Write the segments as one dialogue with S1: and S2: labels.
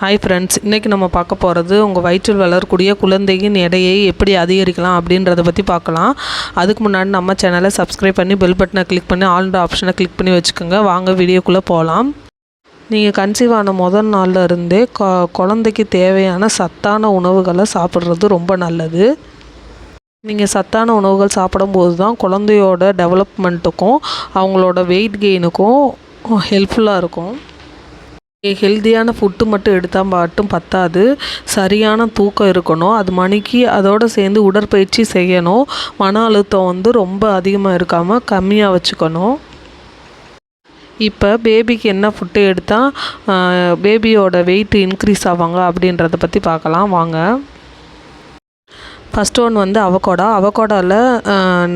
S1: Hi friends இன்றைக்கி நம்ம பார்க்க போகிறது உங்கள் வயிற்றில் வளரக்கூடிய குழந்தையின் எடையை எப்படி அதிகரிக்கலாம் அப்படின்றத பற்றி பார்க்கலாம். அதுக்கு முன்னாடி நம்ம சேனலை சப்ஸ்கிரைப் பண்ணி பெல் பட்டனை கிளிக் பண்ணி ஆல்ன்ற ஆப்ஷனை கிளிக் பண்ணி வச்சுக்கோங்க. வாங்க வீடியோக்குள்ளே போகலாம் நீங்கள் கன்சீவ் ஆன முதல் நாளில் இருந்தே கொ குழந்தைக்கு தேவையான சத்தான உணவுகளை சாப்பிட்றது ரொம்ப நல்லது. நீங்கள் சத்தான உணவுகள் சாப்பிடும்போது தான் குழந்தையோட டெவலப்மெண்ட்டுக்கும் அவங்களோட வெயிட் கெயினுக்கும் ஹெல்ப்ஃபுல்லாக இருக்கும். ஹெல்த்தியான ஃபுட்டு மட்டும் எடுத்தால் மட்டும் பத்தாது. சரியான தூக்கம் இருக்கணும். அது மணிக்கு அதோடு சேர்ந்து உடற்பயிற்சி செய்யணும். மன அழுத்தம் வந்து ரொம்ப அதிகமாக இருக்காமல் கம்மியாக வச்சுக்கணும். இப்போ பேபிக்கு என்ன ஃபுட்டு எடுத்தால் பேபியோட வெயிட் இன்க்ரீஸ் ஆவாங்க அப்படின்றத பற்றி பார்க்கலாம். வாங்க. ஃபஸ்ட் ஒன் வந்து அவகோடா அவகோடாவில்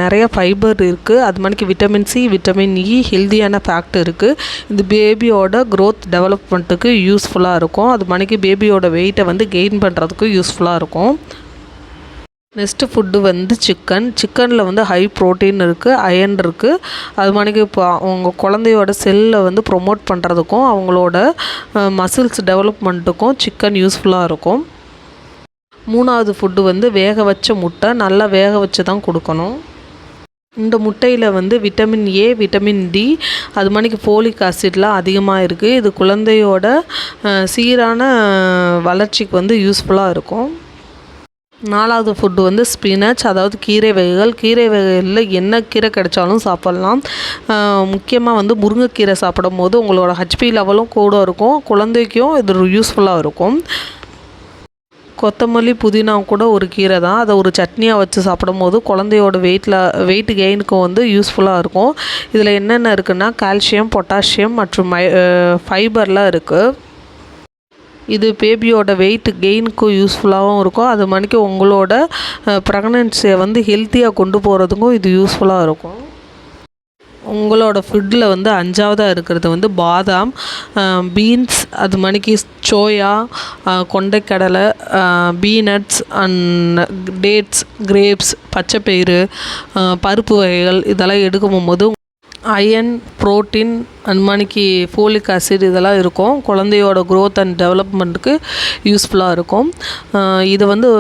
S1: நிறைய ஃபைபர் இருக்குது அது மாதிரிக்கு விட்டமின் சி விட்டமின் இ ஹெல்த்தியான ஃபேக்ட் இருக்குது இது பேபியோட க்ரோத் டெவலப்மெண்ட்டுக்கு யூஸ்ஃபுல்லாக இருக்கும். அது மாதிரிக்கு பேபியோட வெயிட்டை வந்து கெயின் பண்ணுறதுக்கு யூஸ்ஃபுல்லாக இருக்கும். நெக்ஸ்ட்டு ஃபுட்டு வந்து சிக்கன் சிக்கனில் வந்து ஹை ப்ரோட்டீன் இருக்குது அயன் இருக்குது அது மாதிரிக்கு இப்போ அவங்க குழந்தையோட செல்லை வந்து ப்ரொமோட் பண்ணுறதுக்கும் அவங்களோட மசில்ஸ் டெவலப்மெண்ட்டுக்கும் சிக்கன் யூஸ்ஃபுல்லாக இருக்கும். மூணாவது ஃபுட்டு வந்து வேக வச்ச முட்டை நல்லா வேக வச்சு தான் கொடுக்கணும். இந்த முட்டையில் வந்து விட்டமின் ஏ விட்டமின் டி அது மாதிரிக்கு ஃபோலிக் ஆசிட்லாம் அதிகமாக இருக்குது இது குழந்தையோட சீரான வளர்ச்சிக்கு வந்து யூஸ்ஃபுல்லாக இருக்கும். நாலாவது ஃபுட்டு வந்து ஸ்பினச் அதாவது கீரை வகைகள். கீரை வகைகளில் என்ன கீரை கிடைச்சாலும் சாப்பிட்லாம். முக்கியமாக வந்து முருங்கைக்கீரை சாப்பிடும் போது உங்களோட ஹச்பி லெவலும் கூட இருக்கும். குழந்தைக்கும் இது யூஸ்ஃபுல்லாக இருக்கும். கொத்தமல்லி புதினா கூட ஒரு கீரை தான். அதை ஒரு சட்னியாக வச்சு சாப்பிடும் போது குழந்தையோட வெயிட்டில் வெயிட் கெயினுக்கும் வந்து யூஸ்ஃபுல்லாக இருக்கும். இதில் என்னென்ன இருக்குன்னா கால்சியம் பொட்டாசியம் மற்றும் மை ஃபைபர்லாம் இருக்குது இது பேபியோட வெயிட் கெயினுக்கும் யூஸ்ஃபுல்லாகவும் இருக்கும். அது மணிக்கு உங்களோட ப்ரெக்னென்சியை வந்து ஹெல்த்தியாக கொண்டு போகிறதுக்கும் இது யூஸ்ஃபுல்லாக இருக்கும். உங்களோட ஃபுட்டில் வந்து அஞ்சாவதாக இருக்கிறது வந்து பாதாம் பீன்ஸ் அது மணிக்கு சோயா கொண்டைக்கடலை பீனட்ஸ் அண்ட் டேட்ஸ் கிரேப்ஸ் பச்சைப்பயிறு பருப்பு வகைகள் இதெல்லாம் எடுக்கும் போது அயன் ப்ரோட்டீன் அண்ட் மணிக்கு ஃபோலிக் ஆசிட் இதெல்லாம் இருக்கும். குழந்தையோட க்ரோத் அண்ட் டெவலப்மெண்ட்டுக்கு யூஸ்ஃபுல்லாக இருக்கும். இது வந்து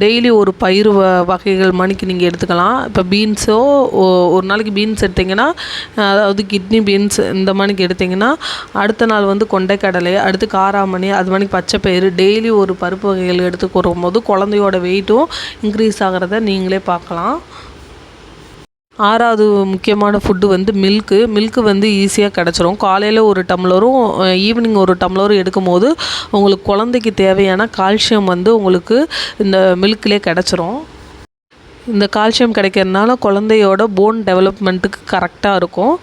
S1: டெய்லி ஒரு பயிர் வ வகைகள் மணிக்கு நீங்கள் எடுத்துக்கலாம். இப்போ பீன்ஸோ ஒரு நாளைக்கு பீன்ஸ் எடுத்திங்கன்னா அதாவது கிட்னி பீன்ஸ் இந்த மணிக்கு எடுத்திங்கன்னா அடுத்த நாள் வந்து கொண்டைக்கடலை அடுத்து காராமணி அது மணிக்கு பச்சை பயிறு டெய்லி ஒரு பருப்பு வகைகள் எடுத்து போது குழந்தையோட வெயிட்டும் இன்க்ரீஸ் ஆகிறத நீங்களே பார்க்கலாம். ஆறாவது முக்கியமான ஃபுட்டு வந்து மில்க்கு மில்க்கு வந்து ஈஸியாக கிடச்சிரும். காலையில் ஒரு டம்ளரும் ஈவினிங் ஒரு டம்ளரும் எடுக்கும் போது உங்களுக்கு குழந்தைக்கு தேவையான கால்சியம் வந்து உங்களுக்கு இந்த மில்க்லேயே கிடச்சிரும். இந்த கால்சியம் கிடைக்கிறதுனால குழந்தையோட போன் டெவலப்மெண்ட்டுக்கு கரெக்டாக இருக்கும்.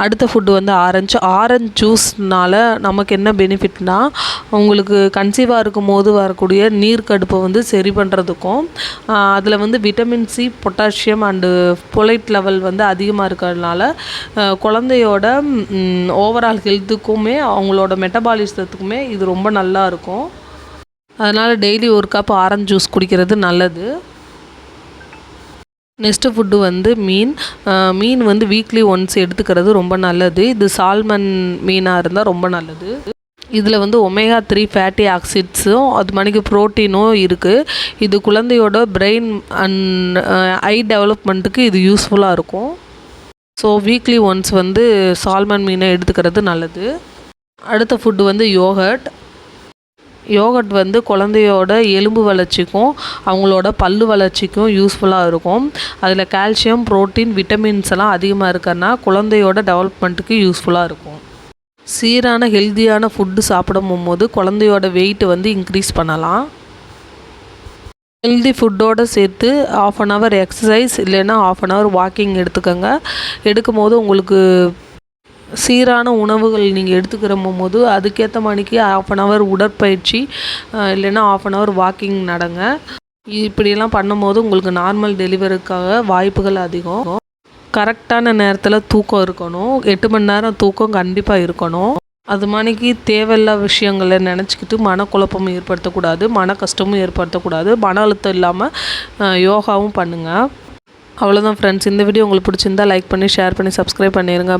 S1: அடுத்த ஃபுட்டு வந்து ஆரஞ்சு ஆரஞ்ச் ஜூஸ்னால் நமக்கு என்ன பெனிஃபிட்னால் உங்களுக்கு கன்சீவாக இருக்கும் போது வரக்கூடிய நீர் கடுப்பை வந்து சரி பண்ணுறதுக்கும் அதில் வந்து vitamin C potassium and folate level வந்து அதிகமாக இருக்கிறதுனால குழந்தையோட ஓவரால் ஹெல்த்துக்குமே அவங்களோட மெட்டபாலிசத்துக்குமே இது ரொம்ப நல்லா இருக்கும். அதனால் டெய்லி ஒரு கப் ஆரஞ்சு ஜூஸ் குடிக்கிறது நல்லது. நெக்ஸ்ட்டு ஃபுட்டு வந்து மீன். மீன் வந்து வீக்லி ஒன்ஸ் எடுத்துக்கிறது ரொம்ப நல்லது. இது சால்மன் மீனாக இருந்தால் ரொம்ப நல்லது. இதில் வந்து ஒமேகா த்ரீ ஃபேட்டி ஆக்சிட்ஸும் அது மணிக்கு ப்ரோட்டீனும் இருக்குது இது குழந்தையோட பிரெயின் அண்ட் ஐ டெவலப்மெண்ட்டுக்கு இது யூஸ்ஃபுல்லாக இருக்கும். ஸோ வீக்லி ஒன்ஸ் வந்து சால்மன் மீனை எடுத்துக்கிறது நல்லது. அடுத்த ஃபுட்டு வந்து யோகட் யோகட் வந்து குழந்தையோட எலும்பு வளர்ச்சிக்கும் அவங்களோட பல்லு வளர்ச்சிக்கும் யூஸ்ஃபுல்லாக இருக்கும். அதில் கால்சியம் ப்ரோட்டீன் விட்டமின்ஸ் எல்லாம் அதிகமாக இருக்கிறனா குழந்தையோட டெவலப்மெண்ட்டுக்கு யூஸ்ஃபுல்லாக இருக்கும். சீரான ஹெல்த்தியான ஃபுட்டு சாப்பிடும் போது குழந்தையோட வெயிட் வந்து இன்க்ரீஸ் பண்ணலாம். ஹெல்தி ஃபுட்டோடு சேர்த்து ஆஃப் அன் ஹவர் எக்ஸசைஸ் இல்லைன்னா ஆஃப் அன் ஹவர் வாக்கிங் எடுத்துக்கோங்க. எடுக்கும் போது உங்களுக்கு சீரான உணவுகள் நீங்கள் எடுத்துக்கிற போது அதுக்கேற்ற மணிக்கு ஆஃப் அன் ஹவர் உடற்பயிற்சி இல்லைன்னா ஆஃப் அன் ஹவர் வாக்கிங் நடங்க. இப்படியெல்லாம் பண்ணும்போது உங்களுக்கு நார்மல் டெலிவரிக்காக வாய்ப்புகள் அதிகம். கரெக்டான நேரத்தில் தூக்கம் இருக்கணும். எட்டு மணி நேரம் தூக்கம் கண்டிப்பாக இருக்கணும். அது மாதிரிக்கு தேவையில்லா விஷயங்களை நினச்சிக்கிட்டு மனக்குழப்பமும் ஏற்படுத்தக்கூடாது மன கஷ்டமும் ஏற்படுத்தக்கூடாது. மன அழுத்தம் இல்லாமல் யோகாவும் பண்ணுங்கள் அவ்வளோதான் ஃப்ரெண்ட்ஸ் இந்த வீடியோ உங்களுக்கு பிடிச்சிருந்தா லைக் பண்ணி ஷேர் பண்ணி சப்ஸ்கிரைப் பண்ணிடுங்க